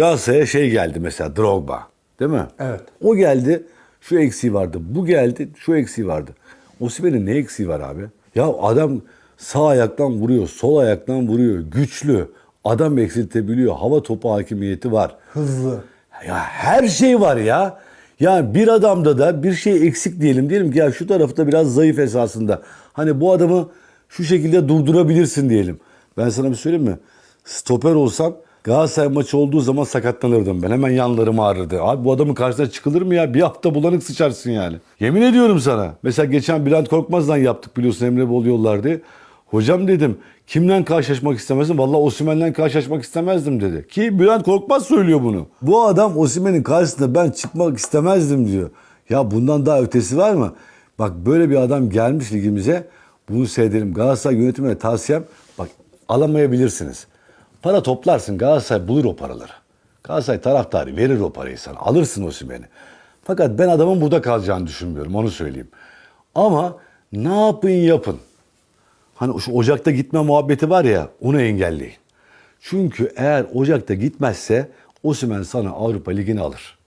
Galatasaray'a şey geldi mesela Drogba. Değil mi? Evet. O geldi şu eksiği vardı. Bu geldi şu eksiği vardı. Osimhen'in ne eksiği var abi? Ya adam sağ ayaktan vuruyor, sol ayaktan vuruyor. Güçlü. Adam eksiltebiliyor. Hava topu hakimiyeti var. Hızlı. Ya her şey var ya. Yani bir adamda da bir şey eksik diyelim. Diyelim ki ya şu tarafta biraz zayıf esasında. Hani bu adamı şu şekilde durdurabilirsin diyelim. Ben sana bir söyleyeyim mi? Stoper olsam Galatasaray maçı olduğu zaman sakatlanırdım ben. Hemen yanlarım ağrırdı. Abi bu adamın karşısına çıkılır mı ya? Bir hafta bulanık sıçarsın yani. Yemin ediyorum sana. Mesela geçen Bülent Korkmaz'dan yaptık biliyorsun Emre Bol yollardı. Hocam dedim kimden karşılaşmak istemezdim? Vallahi Osimhen'le karşılaşmak istemezdim dedi. Ki Bülent Korkmaz söylüyor bunu. Bu adam Osimhen'in karşısında ben çıkmak istemezdim diyor. Ya bundan daha ötesi var mı? Bak böyle bir adam gelmiş ligimize. Bunu seyredelim. Galatasaray yönetimine tavsiyem bak alamayabilirsiniz. Para toplarsın Galatasaray bulur o paraları. Galatasaray taraftarı verir o parayı sana. Alırsın Osimhen'i. Fakat ben adamın burada kalacağını düşünmüyorum onu söyleyeyim. Ama ne yapın yapın. Hani şu Ocak'ta gitme muhabbeti var ya onu engelleyin. Çünkü eğer Ocak'ta gitmezse Osimhen sana Avrupa Ligi'ni alır.